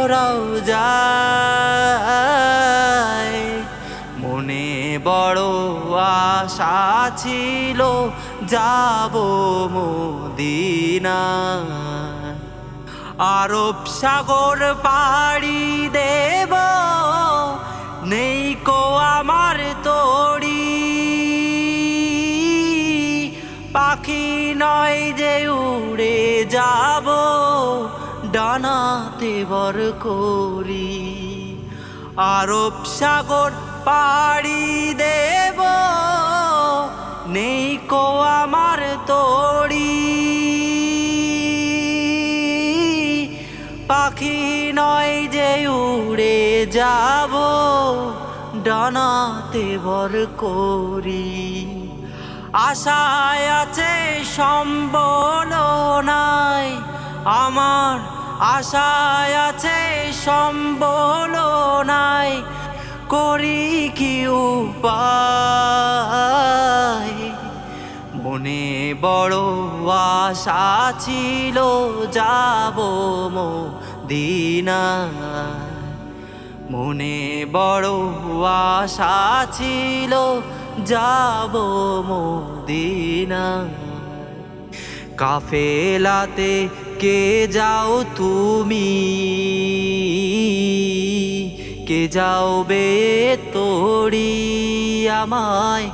নবীর রওজায় মনে বড় আশা ছিল, যাব মদিনায়। আরব সাগর পাড়ি দেব, নেই কো আমার তড়ি পাখি নয় যে উড়ে যাব ডানাতে বর করি। আরব সাগর পাড়ি দেব, নেই কো আমার তড়ি পাখি নয় যে উড়ে যাব, ডানাতে ভর করি। আশায় আছে সম্বল নাই, আমার আশায় আছে সম্বল নাই করি কি মনে বড় আশা ছিল, যাব দিনা মনে বড় আশা ছিল, যাব মদিনা কাফেলাতে কে যাও তুমি? কে যাও বে তোড়ি আমায়?